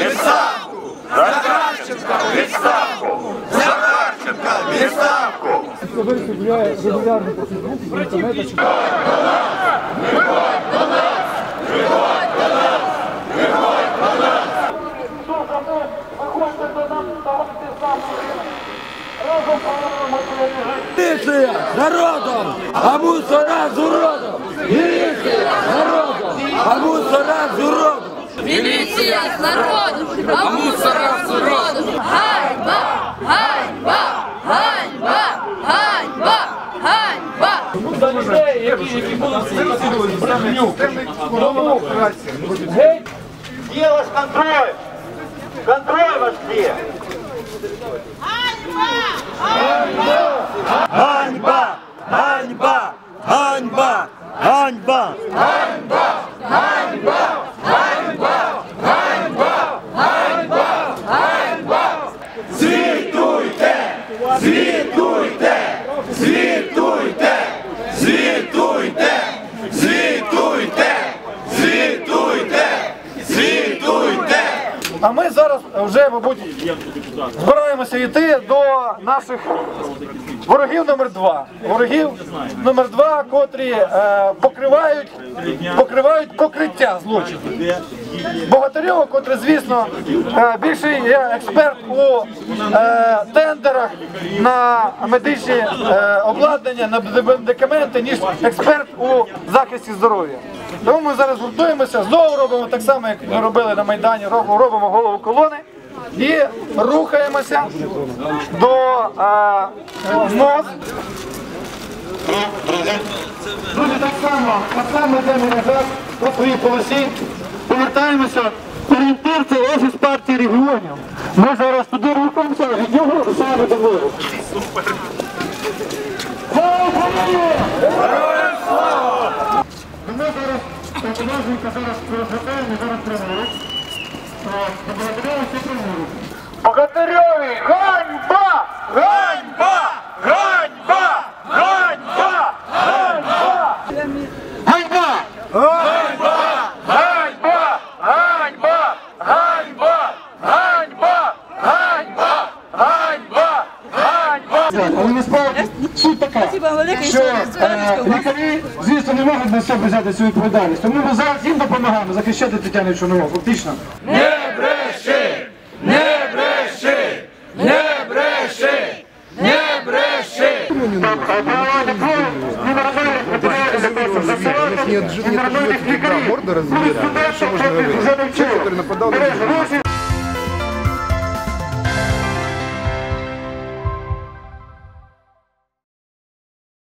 відставку! За Харченка відставку! За Харченка відставку! Гуляє регулярно по Фейсбуку, по інтернету. Виходь до нас! Виходь до нас! Виходь до нас! Сука, ви виходьте до нас, давайте завтра! Разом повернемо народом, а мусора з уродом! Міліція народом, а мусора з уродом! Милиция к народу, а мусора к уроду! Ганьба! Ганьба! Ганьба! Ганьба! Ганьба! Які будуть переслідувати брехню, кому вкрасти? Геть! Дело с контролем! Контроль вас где? Ганьба! Ганьба! Ганьба! Ганьба! Ганьба! Ганьба! Ганьба! А ми зараз вже, мабуть, збираємося йти до наших ворогів номер два. Ворогів номер два, котрі е, покривають, покривають покриття злочинів. Богатирьова, котрий, звісно, е, більший є експерт у е, тендерах на медичні е, обладнання, на медикаменти, ніж експерт у захисті здоров'я. Тому ми зараз гуртуємося, знову робимо так само, як ми робили на Майдані, робимо, голову колони і рухаємося до е, МОЗ. Друзі, так само, так само йдемо назад по своїй полосі, повертаємося. Орієнтир це офіс партії регіонів. Ми зараз туди рухаємося, а від нього саме до миру. Супер! Героям слава! Ми зараз, художника зараз розглядаємо, зараз прямують. Поблагодарюся прямують. Богатирьові! Ганьба! Ганьба! Ганьба! Ганьба! Ганьба! Ганьба! Ганьба! Але насправді суть така, що е, лікарі, звісно, не можуть на себе взяти цю відповідальність. Тому ми зараз їм допомагаємо захищати Тетяну Чорнову, фактично. Не бреши! Не бреши! Не бреши! Не бреши! Нет, жи- нет живет всегда морда разбира. Что можно говорить? Человек, который нападал на.